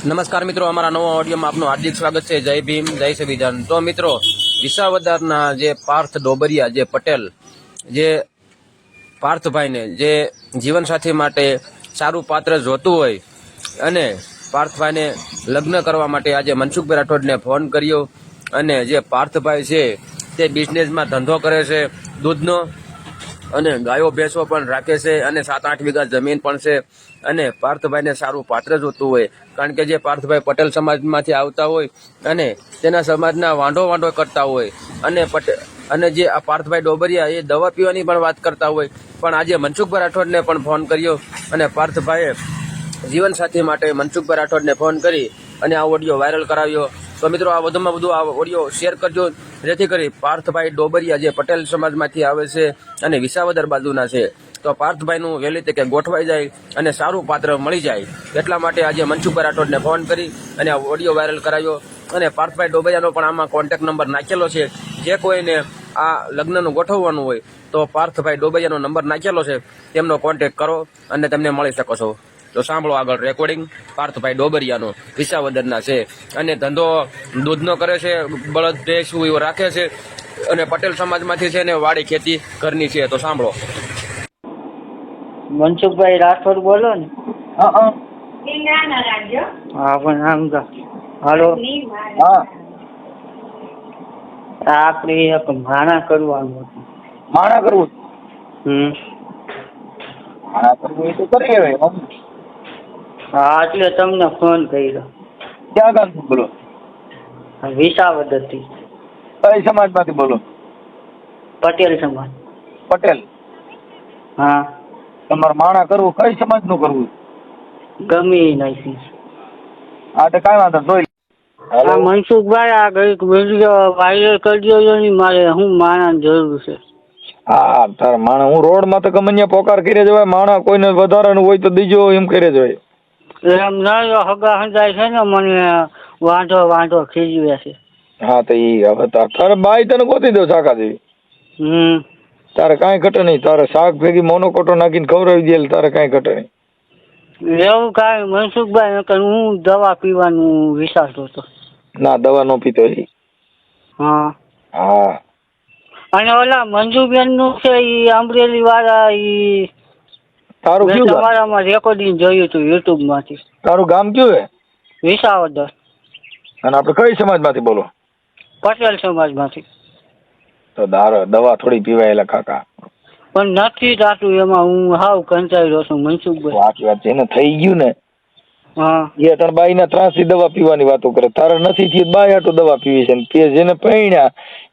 નમસ્કાર મિત્રો, અમારા નવા ઓડિયોમાં આપનું હાર્દિક સ્વાગત છે. જય ભીમ, જય સંવિધાન. તો મિત્રો, વિસાવદરના જે પાર્થ ડોબરિયા, જે પટેલ, જે પાર્થભાઈને જે જીવનસાથી માટે સારું પાત્ર જોતું હોય અને પાર્થભાઈને લગ્ન કરવા માટે આજે મનસુખભાઈ રાઠોડને ફોન કર્યો અને જે પાર્થભાઈ છે તે બિઝનેસમાં ધંધો કરે છે, દૂધનો અને ગાયો ભેંસો પણ રાખે છે અને સાત આઠ વીઘા જમીન પણ છે. અને પાર્થભાઈને સારું પાત્ર જોતું હોય. કારણ કે જે પાર્થભાઈ પટેલ સમાજમાંથી આવતા હોય અને તેના સમાજના વાંઢો વાંઢો કરતા હોય. અને પટે, અને જે આ પાર્થભાઈ ડોબરિયા એ દવા પીવાની પણ વાત કરતા હોય. પણ આજે મનસુખભાઈ રાઠોડને પણ ફોન કર્યો અને પાર્થભાઈએ જીવનસાથી માટે મનસુખભાઈ રાઠોડને ફોન કરી અને આ ઓડિયો વાયરલ કરાવ્યો. તો મિત્રો, આ વધુમાં વધુ આ ઓડિયો શેર કરજો. જેથી કરી પાર્થભાઈ ડોબરિયા જે પટેલ સમાજમાંથી આવે છે અને વિસાવદર બાજુના છે, તો પાર્થભાઈનું વહેલી તકે ગોઠવાઈ જાય અને સારું પાત્ર મળી જાય. એટલા માટે આજે મનસુખભાઈ રાઠોડને ફોન કરી અને આ ઓડિયો વાયરલ કરાવ્યો અને પાર્થભાઈ ડોબરિયાનો પણ આમાં કોન્ટેક્ટ નંબર નાખેલો છે. જે કોઈને આ લગ્નનું ગોઠવવાનું હોય, તો પાર્થભાઈ ડોબરિયાનો નંબર નાખેલો છે. તેમનો કોન્ટેક કરો અને તેમને મળી શકો છો. તો સાંભળો આગળ રેકોર્ડિંગ પાર્થભાઈ ડોબરિયાનો વિસાવદરના છે. અને ધંધો દૂધનો કરે છે બળદ ભેંસ એવો રાખે છે અને પટેલ સમાજમાંથી છે ને વાડી ખેતી ઘરની છે. તો સાંભળો. મનસુખભાઈ રાઠોડ બોલો ને. હા હા. હા પણ આમ હાલો. હા. આપણે એક માણા કરવાનું હતું. માણા કરવું? હમ. માણા કરવું એ તો કરી હવે. હા એટલે તમને ફોન કર્યો. ક્યાં ગામથી બોલો? વિસાવદરથી. કઈ સમાજમાંથી બોલો? પટેલ સમાજ. પટેલ? હા. તમારે માણા કરવું કઈ સમાજનું કરવું? ગમે નહીં હા તો કાંઈ વાંધો જોઈ આ મનસુખભાઈ આ કંઈક વીડિયો વાયરલ કરજો નહીં મારે હું માણા જરૂર છે. હા તાર તારા માણા હું રોડમાં તો ગમે પોકાર કરી જવાય માણા કોઈને વધારાનું હોય તો દીજો એમ કરી જવાય એમ ના હગા હંધાય છે ને મને વાંધો વાંધો ખીજવે છે. હા તો ઈ હવે તારે બાઈ તને ગોતી દો શાકા દેવી હમ. તારે કાંઈ ઘટે નહીં. તારે શાક ભેગી મોનોકોટો નાખીને ખવડાવી દે તારે કાંઈ ઘટે નહીં. એવું કાંઈ મનસુખભાઈ કે હું દવા પીવાનું વિચારતો હતો. ના દવા નો પીતો એ. હા. હા. અને ઓલા મંજુબેનનું છે ઈ અમરેલી વાળા ઈ તારું કયું ગામ? તમારામાં રેકોર્ડિંગ જોયું હતું યુટ્યુબમાંથી તારું ગામ કયું હે વિસાવદર. અને આપણે કઈ સમાજમાંથી બોલો? પટેલ સમાજમાંથી તો દાર દવા થોડી પીવાયેલા કાકા. પણ નથી થતું એમાં હું હાવ કંચાઈ રહ્યો છું મનસુખભાઈ. સાચી વાત છે એને થઈ ગયું ને? હા. એ ત્રણ બાઈ ના ત્રાસથી દવા પીવાની વાતો કરે. તારે નથી થી બાઈ હાટું દવા પીવી છે કે જેને પૈણ્યા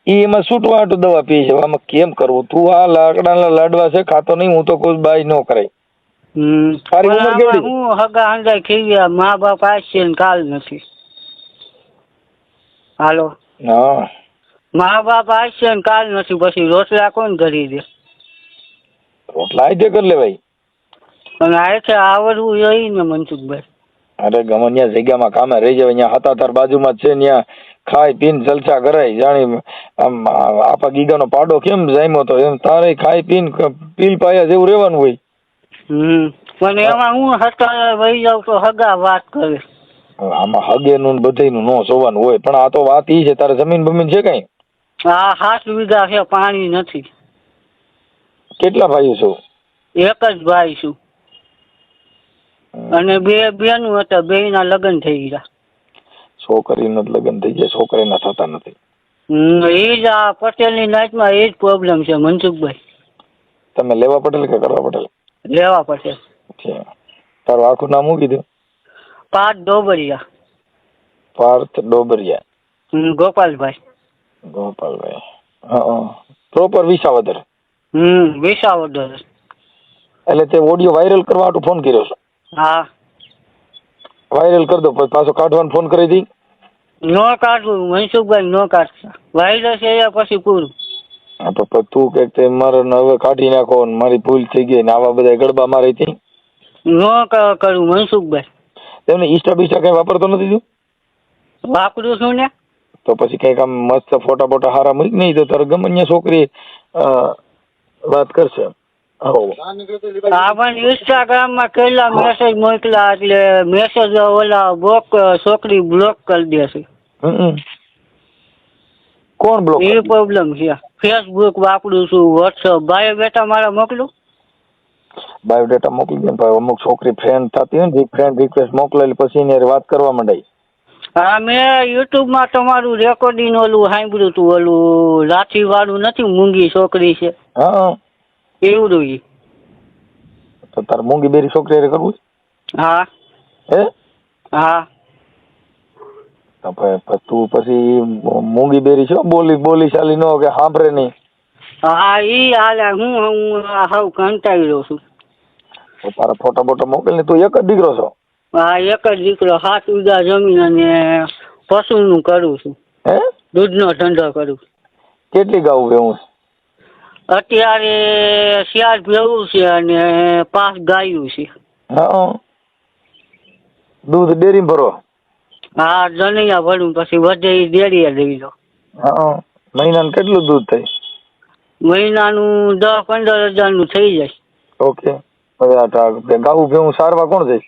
એ એમાં છૂટવા હાટું દવા પીએ છે. આમાં કેમ કરવું? તું આ લાકડાના લાડવા છે ખાતો નહીં હું તો કોઈ બાઈ ન કરાય. તારી ઉંમર હું હગા હંધાઈ ખીવ્યા મા બાપ આવશે ને કાલ નથી. હાલો. હા. મા બાપ આવશે ને કાલ નથી. પછી રોટલા કોણ કરી દે? રોટલા આઈતે કરી લેવાય અને આ છે આવડવું જોઈએ ને મનસુખભાઈ. અરે ગમે ત્યાં જગ્યામાં કામે રહી જાય ત્યાં હતા તાર બાજુમાં છે. ત્યાં ખાઈ પીને જલસા કરાય. જાણી આમ આપા ગીગાનો પાડો કેમ જામ્યો તો? એમ તારે ખાઈ પીને પીલ પાયા જેવું રહેવાનું હોય. હમ. પણ એમાં હું હટાવે વહી જાઉં તો હગા વાત કરે. આમાં હગેનું ને બધાયનું નો જોવાનું હોય. પણ આ તો વાત ઈ છે તારે જમીન બમીન છે કઈ? આ સાત વીઘા છે પાણી નથી. કેટલા ભાઈઓ છો? એક જ ભાઈ છું. અને બે બેનું હતા બે ના લગ્ન થઈ ગયા. છોકરીના લગ્ન થઈ ગયા છોકરીના થતા નથી. એ જ આ પટેલની નાચમાં એ જ પ્રોબ્લેમ છે મનસુખભાઈ. તમે લેવા પટેલ કે કરવા પટેલ? લેવા પટેલ છે તારું આખું નામ શું કીધું પાઠ ડોબરિયા પાર્થ ડોબરિયા હમ, ગોપાલભાઈ ગોપાલભાઈ હા પ્રોપર વિસાવદર હમ વિસાવદર એટલે તે ઓડિયો વાયરલ કરવા હાટુ ફોન કર્યો છે? હા। વાયરલ કરી દો પછી પાછો કાઢવાનો ફોન કરી દી નો કાઢવું મનસુખભાઈ નો કાઢતા વાયરસ એ પછી પૂરું. હા તો પછી તું કે તે મારે હવે કાઢી નાખો ને મારી ભૂલ થઈ ગઈ ને આવા બધા ગડબા મારી હતી નો ક- કરું મનસુખભાઈ. તેમને ઈસ્ટા બીસ્ટા કઈ વાપરતો નથી તું? વાપરું છું ને. તો પછી કંઈક આમ મસ્ત ફોટા ફોટા હારા મૂક. નહીં તો તારે ગમે ત્યાં છોકરી અ, વાત કરશે. હો આ પણ ઇન્સ્ટાગ્રામમાં કેટલા મેસેજ મોકલા એટલે મેસેજ ઓલા બ્લોક છોકરી બ્લોક કરી દેશે હમ. કોણ બ્લોક એ પ્રોબ્લેમ છે. ફેસબુક વાપરું છું વોટ્સઅપ બેટા મારા મોકલું? બાયોડેટા મોકલી દે ભાઈ અમુક છોકરી ફ્રેન્ડ થતી હોય ને ફ્રેન્ડ રિક્વેસ્ટ મોકલેલી પછી એની વાત કરવા માંડાય. હા મેં યુટ્યુબમાં તમારું રેકોર્ડિંગ ઓલું સાંભળ્યું હતું ઓલું લાઠી વાળું નથી મૂંગી છોકરી છે. હા. એવું રહ્યું. તો તાર મૂંગી બેરી છોકરી કરવું હા. હે? હા. તો પછી મૂંગી બેરી છો? બોલી બોલી ચાલી નો કે સાંભળે નહીં. હા ઈ હાલે. હું હું હાવ કંટાળી રહ્યો છું. તારા ફોટો બોટો મોકલ ને તું એક જ દીકરો છો? હા એક જ દીકરો. સાત ઉદા જમીન અને પશુનું કરું છું. હે? દૂધનો ધંધો કરું કેટલી ગાઉ વેવું છે? અત્યારે શિયાળ ભેવું છે અને પાંચ ગાયું છે. હા દૂધ ડેરી ભરો? હા જનૈયા ભરું પછી વધે એ ડેરીએ લઈ લો. હા મહિનાનું કેટલું દૂધ થાય? મહિનાનું દસ પંદર હજારનું થઈ જાય. ઓકે. હવે આ ગાવું ભેવું સારવા કોણ જાય?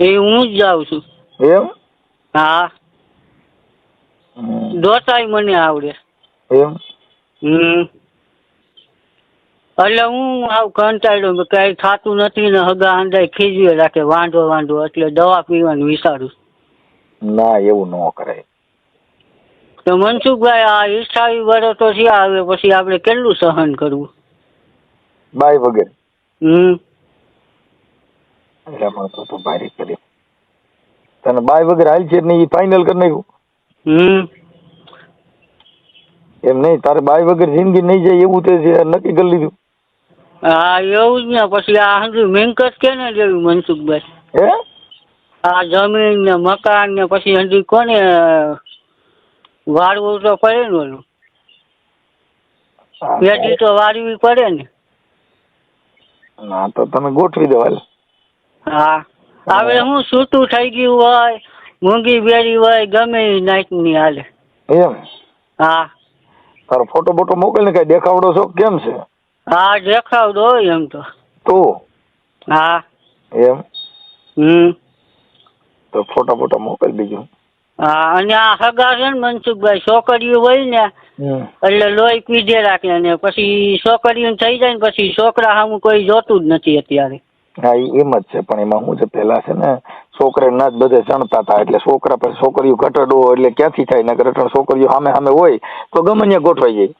એ હું જ જાઉં છું. એમ? હા. હમ. દોતાય મને આવડે. એમ? હમ. એટલે હું આવ કંટાળ્યો કઈ થતું નથી ને હગા અંદાય ખીજવે રાખે વાંધો વાંધો એટલે દવા પીવાનું વિચારું. ના એવું ન કરાય. તો મનસુખભાઈ આ ઈચ્છાવી વર્ષ તો થયા આવે પછી આપણે કેટલું સહન કરવું? બાય વગર. હમ. એટલે તો તું ભારી કરી. તને બાય વગર હાલ છે ને એ ફાઇનલ કરી નાખ્યું. હમ. એમ નહીં તારે બાય વગર જિંદગી નહીં જાય એવું તે છે નક્કી કરી લીધું. હા એવું જ ને પછી આ હજુ મેંકસ કે ને લેવી મનસુખભાઈ. હે? આ જમીન ને મકાન ને પછી હજી કોને વાળવું તો પડે ને ઓલું. પેઢી તો વાળવી પડે ને. ના તો તમે ગોઠવી દો હાલ. હા. હવે હું. છૂટું થઈ ગયું હોય મૂંગી બેરી હોય ગમે એ નાઈટની હાલે. એમ? હા. તારો ફોટો બોટો મોકલ ને કઈ દેખાવડો છો કેમ છે? હા દેખાવડો એમ તો. તું? હા. એમ? હમ. તો ફોટા ફોટા મોકલ બીજું. હા અને આ હગા છે ને મનસુખભાઈ છોકરીઓ હોય ને એટલે લોહી પીધે રાખે ને પછી છોકરીઓ થઈ જાય ને પછી છોકરા સામું કોઈ જોતું જ નથી અત્યારે. હા એમ જ છે પણ એમાં શું છે પેલા છે ને છોકરા ના જ બધે ચણતા હતા એટલે છોકરા પર છોકરીઓ ઘટડો એટલે ક્યાંથી થાય? ને અટણ છોકરીઓ સામે સામે હોય તો ગમે ત્યાં ગોઠવાઈ જાય.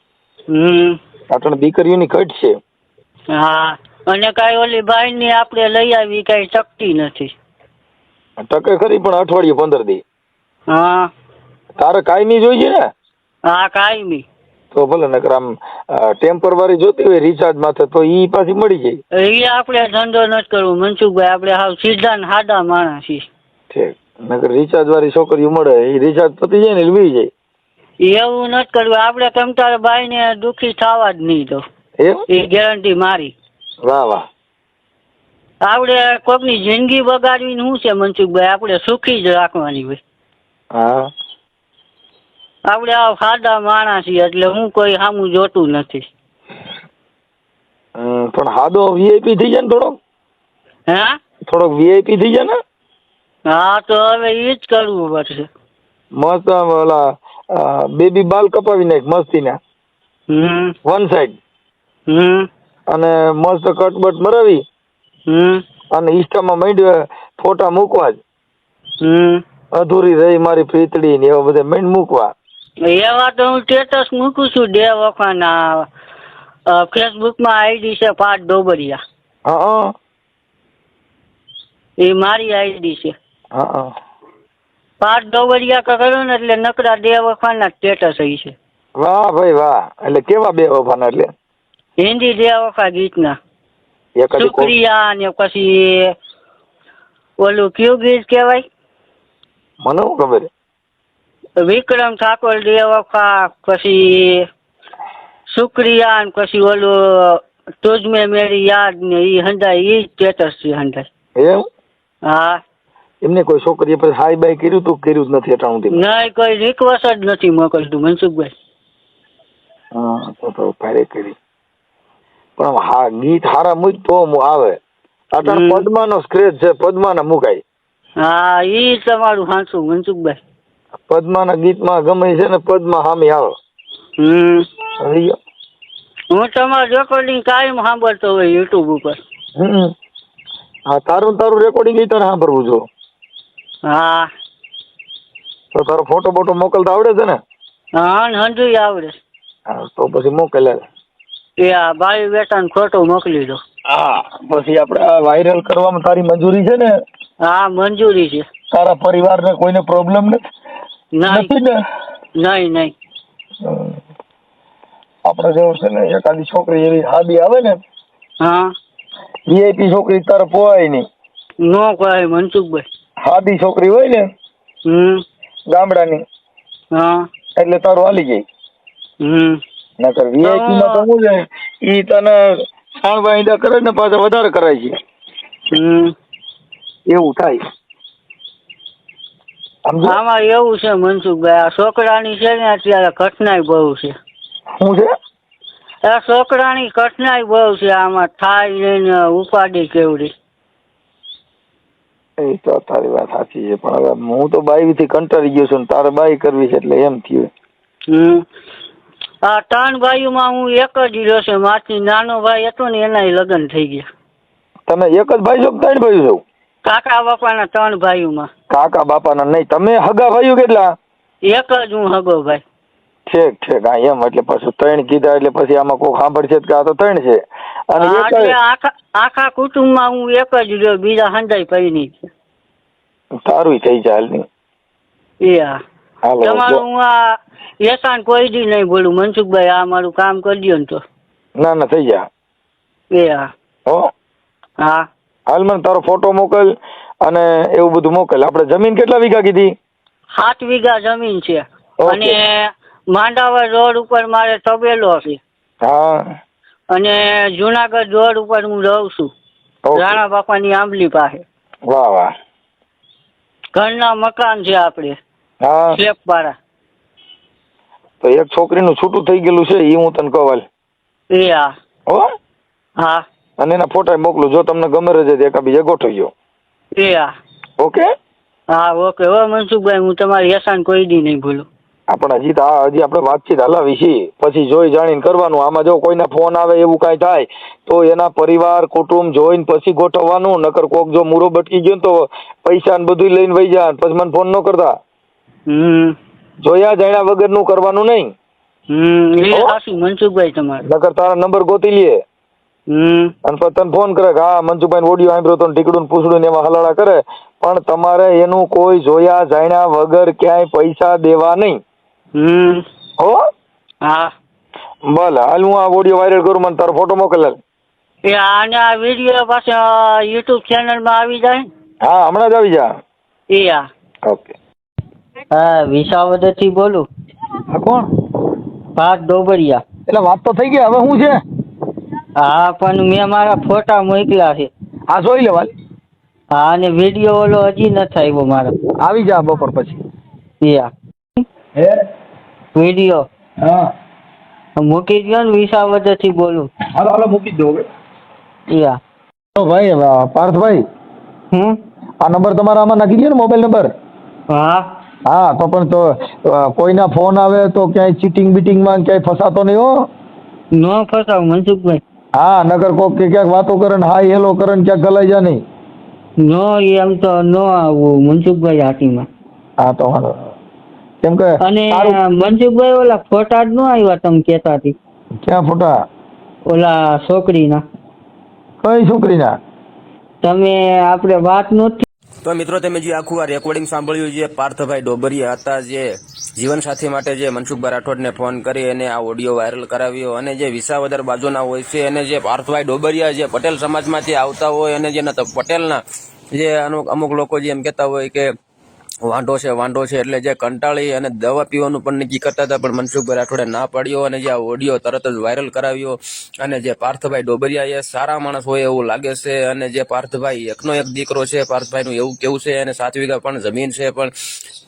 હમ. અટણ દીકરીઓની ઘટ છે. હા અને કાંઈ ઓલી ભાઈ ની આપણે લઈ આવી કાંઈ શક્તિ નથી. ટકે ખરી પણ અઠવાડિયે પંદર દી. હા. તારે કાયમી જોઈએ ને? હા કાયમી તો ભલે નકર આમ ટેમ્પરવારી જોતી હોય રિચાર્જ માથે તો ઈ પાછી મળી જાય. એ આપણે ધંધો નથી કરવો. મનસુખભાઈ આપણે હાવ સીધા ને સાદા માણસ છીએ. ઠીક. નકર રિચાર્જ વાળી છોકરીઓ મળે એ રિચાર્જ પતી જાય ને વી જાય. એવું નથી કરવું. આપણે તમ તારે ભાઈ ને દુખી થવા જ નહીં તો એ ગેરંટી મારી. વાહ વાહ. આપણે કોકની જિંદગી બગાડવી શું છે મનસુખભાઈ? આપણે સુખી જ રાખવાની હોય. હા. આપણે આ સાદા માણસ છીએ એટલે હું કોઈ સામું જોતું નથી. પણ હાદો વીઆઈપી થઈ જાય ને થોડોક? હે? થોડોક વીઆઈપી થઈ જાય ને હા તો હવે એ જ કરવું પડશે. મસ્ત ઓલા બેબી બાલ કપાવી નાખ મસ્તી ના હમ. વન સાઈડ હમ. અને મસ્ત કટબટ મરાવી. અને ઇન્સ્ટામાં માંડ્યો ફોટા મૂકવા જ. અધૂરી રહી મારી પ્રીતડી ને એવા બધા માંડ મૂકવા. એવા તો હું સ્ટેટસ મૂકું છું બે વખાના ફેસબુકમાં આઈડી છે પાઠ ડોબરિયા. હા એ મારી આઈડી છે. હા હા. પાઠ ડોબરિયા કરો ને એટલે નકરા બે વખાના સ્ટેટસ અહીં છે. વાહ ભાઈ વાહ. એટલે કેવા બે વખાના એટલે? હિન્દી બે વખા ગીતના. શુક્રિયા ને પછી ઓલું કયું ગીત કહેવાય. મને શું ખબર? વિક્રમ ઠાકોર બે વખા પછી શુક્રિયા ને પછી ઓલું તુજમે મેરી યાદ ને એ હંડાય એ સ્ટેટસ છે હંડાય એમ હા. એમને કોઈ છોકરી પછી હાઈ બાય કર્યું તું કર્યું જ નથી અટાણું નહીં કોઈ રિક્વેસ્ટ જ નથી મોકલતું મનસુખભાઈ. હા તો તો ભારે કરી. પણ હા ગીત હારા મૂક તો આવે. અત્યારે. પદ્માનો સ્ક્રેચ છે પદ્માના મુકાય. હા ઈ તમારું સાચું મનસુખભાઈ. પદ્માના ગીતમાં ગમે છે ને પદ્મા હામી આવે હમ હું તમારું રેકોર્ડિંગ કાયમ સાંભળતો હોય યુટ્યુબ ઉપર. હમ. હા તારું તારું રેકોર્ડિંગ તારે સાંભળવું જો હા. તો તારો ફોટો બોટો મોકલતા આવડે છે ને? હા હંજુ આવડે. હા તો પછી મોકલે. એ આ બાઈ બેટાને ખોટો મોકલી દો. હા પછી આપણે આ વાયરલ કરવામાં તારી મંજૂરી છે ને? હા મંજૂરી છે. તારા પરિવારને કોઈને પ્રોબ્લેમ નથી? ને. નહીં નહીં. આપણે જેવું છે ને એકાદી છોકરી એવી હાદી આવે ને? હા. વીઆઈપી છોકરી તારે પોવાય નહીં. નો કહે મનસુખભાઈ. હાદી છોકરી હોય ને? હમ. ગામડાની. હા. એટલે તારું હાલી જાય હમ. નકર વીઆઈપી માં તો શું છે ઈ તને સાણવા ઈંડા કરે ને પાછા વધારે કરાય છે. એવું થાય. આમાં એવું છે મનસુખભાઈ આ છોકરાની છે ને અત્યારે કઠનાઈ બહુ છે. શું છે? આ છોકરાની કઠનાઈ બહુ છે આમાં થાય ને ઉપાડી કેવડી. એ તો તારી વાત સાચી છે પણ હવે હું તો બાઈ થી કંટાળી ગયો છું ને તારે બાઈ કરવી છે એટલે એમ થયું. આ ત્રણ ભાઈઓમાં હું એક જ રહ્યો છે. માથી નાનો ભાઈ હતો ને એના લગ્ન થઈ ગયા. તમે એક જ ભાઈ છો કે ત્રણ ભાઈ છો? કાકા બાપાના ત્રણ ભાઈઓમાં. કાકા બાપાના નહીં. તમે હગા ભાઈઓ કેટલા? એક જ હું હગો ભાઈ. ઠીક ઠીક. હા એમ એટલે પાછું ત્રણ કીધા એટલે પછી આમાં કોઈ સાંભળશે કે આ તો ત્રણ છે. અને હા, આખા આખા કુટુંબમાં હું એક જ રહ્યો. બીજા હંધાઈ પૈની છે તારું થઈ જાય હાલ નહીં એ હા. તમારું. હું આ એકાંત કોઈ દી નહીં બોલું. મનસુખભાઈ આ મારું કામ કરી દો ને તો. ના ના થઈ જા એ હા. હો? હા. હાલ મને તારો ફોટો મોકલ અને એવું બધું મોકલ. આપણે જમીન કેટલા વીઘા કીધી? સાત વીઘા જમીન છે. અને માંડાવર રોડ ઉપર મારે તબેલો છે. હા. અને જુનાગઢ રોડ ઉપર હું રહું છું. રાણા બાપાની આંબલી પાસે. વાહ વાહ. ઘરના મકાન છે આપણે. હા. શેપવાળા તો એક છોકરીનું છૂટું થઈ ગયેલું છે એ હું તને કવાલ એ હા. હો? હા. અને એના ફોટા મોકલું જો તમને ગમે રહે એક બીજા ગોઠવજો એ હા. ઓકે? હા ઓકે. હવે મનસુખભાઈ હું તમારી એસાન કોઈ દી નહીં ભૂલું. આપણે હજી તો આ હજી આપણે વાતચીત હલાવી છીએ. પછી જોઈ જાણીને કરવાનું. આમાં જો કોઈને ફોન આવે એવું કાંઈ થાય તો એના પરિવાર કુટુંબ જોઈને પછી ગોઠવવાનું. નકર કોક જો મૂરો બટકી ગયો તો પૈસા ને બધું લઈને વહી જાય પછી મને ફોન ન કરતા. જોયા જાણ્યા વગરનું કરવાનું નહીં. હમ. એ હો? મનસુખભાઈ તમારું. નકર તારા નંબર ગોતી લઈએ હમ. અને તને ફોન કરે કે હા મનસુભાઈ ઓડિયો સાંભળ્યો તો ટીકડું પૂછડું ને હલાડા કરે. પણ તમારે એનું કોઈ જોયા જાણ્યા વગર ક્યાંય પૈસા દેવા નહીં. હમ. હો? હા. ભલે હાલ હું આ ઓડિયો વાયરલ કરું મને તારો ફોટો મોકલે. એ આને આ વીડિયો પાછો યુટ્યુબ ચેનલમાં આવી જાય હા હમણાં જ આવી જા. એ હા ઓકે. હા વિસાવદરથી બોલું. હા કોણ? પાર્થ ડોબરિયા. એટલે વાત તો થઈ ગઈ હવે શું છે? હા પણ મેં મારા ફોટા મોકલ્યા છે. હા જોઈ લેવા હા અને વીડિયો ઓલો હજી નથી આવ્યો મારો. આવી જા બપોર પછી. એ હે? વીડિયો. હા. મૂકી દો ને વિસાવદરથી બોલું. હાલો હાલો મૂકી દો હવે. યા. તો ભાઈ પાર્થભાઈ હમ? આ નંબર તમારા આમાં નાખી દો ને મોબાઈલ નંબર? હા. હા તો પણ તો કોઈના ફોન આવે તો ક્યાંય ચીટિંગ બીટિંગમાં ક્યાંય ફસાતો નહીં હો. ન ફસાવ મનસુખભાઈ. હા નગર કોક કે ક્યાંક વાતો કરે ને હાય હેલો કરે ને ક્યાંક ગલાઈ જા નહીં. નો એમ તો નો આવું મનસુખભાઈ હાટીમાં હા તો વાંધો કેમ કે અને મનસુખભાઈ ઓલા ફોટા જ નો આવ્યા તમે કેતા હતી ક્યાં ફોટા? ઓલા છોકરીના. કઈ છોકરીના? તમે આપણે વાત નહોતી તો મિત્રો, તમે જે આખું આ રેકોર્ડિંગ સાંભળ્યું, જે પાર્થભાઈ ડોબરિયા હતા, જે જીવનસાથી માટે જે મનસુખભાઈ રાઠોડને ફોન કરી અને આ ઓડિયો વાયરલ કરાવ્યો અને જે વિસાવદર બાજુના હોય છે અને જે પાર્થભાઈ ડોબરિયા જે પટેલ સમાજમાંથી આવતા હોય અને જેના પટેલના જે અમુક અમુક લોકો જે એમ કહેતા હોય કે વાંઢો છે વાંઢો છે એટલે જે કંટાળી અને દવા પીવાનું પણ નક્કી કરતા હતા, પણ મનસુખભાઈ રાઠોડે ના પાડ્યો અને જે આ ઓડિયો તરત જ વાયરલ કરાવ્યો અને જે પાર્થભાઈ ડોબરિયા એ સારા માણસ હોય એવું લાગે છે અને જે પાર્થભાઈ એકનો એક દીકરો છે, પાર્થભાઈનું એવું કેવું છે અને સાત વીઘા પણ જમીન છે પણ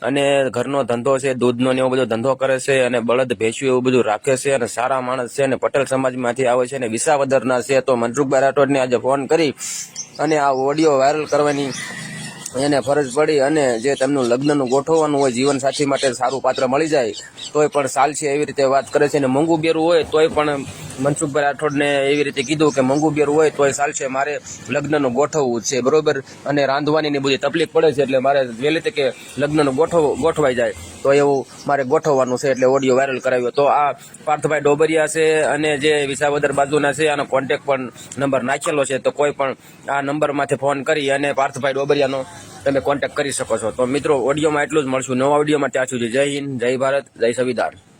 અને ઘરનો ધંધો છે, દૂધનો ને એવો બધો ધંધો કરે છે અને બળદ ભેંસ્યું એવું બધું રાખે છે અને સારા માણસ છે અને પટેલ સમાજમાંથી આવે છે અને વિસાવદરના છે. તો મનસુખભાઈ રાઠોડને આજે ફોન કરી અને આ ઓડિયો વાયરલ કરવાની એને ફરજ પડી અને જે તેમનું લગ્નનું ગોઠવવાનું હોય, જીવન સાથી માટે સારું પાત્ર મળી જાય, તોય પણ સાલ છે એવી રીતે વાત કરે છે. અને મોંઘું બેરું હોય, તોય પણ મનસુખભાઈ રાઠોડને એવી રીતે કીધું કે મોંઘું બેર હોય તોય ચાલશે, મારે લગ્નનું ગોઠવવું છે, બરોબર? અને રાંધવાની બધી તકલીફ પડે છે, એટલે મારે વહેલી તકે લગ્નનું ગોઠવ, ગોઠવાઈ જાય. તો એવું મારે ગોઠવવાનું છે, એટલે ઓડિયો વાયરલ કરાવ્યો. તો આ પાર્થભાઈ ડોબરિયા છે, અને જે વિસાવદર બાજુના છે, આનો કોન્ટેક પણ નંબર નાખેલો છે, તો કોઈ પણ આ નંબરમાંથી ફોન કરી અને પાર્થભાઈ ડોબરિયાનો તમે કોન્ટેક્ટ કરી શકો છો. તો મિત્રો ઓડિયોમાં એટલું જ મળશું. નવા ઓડિયોમાં ત્યાં સુધી જય હિન્દ, જય ભારત, જય સંવિધાન.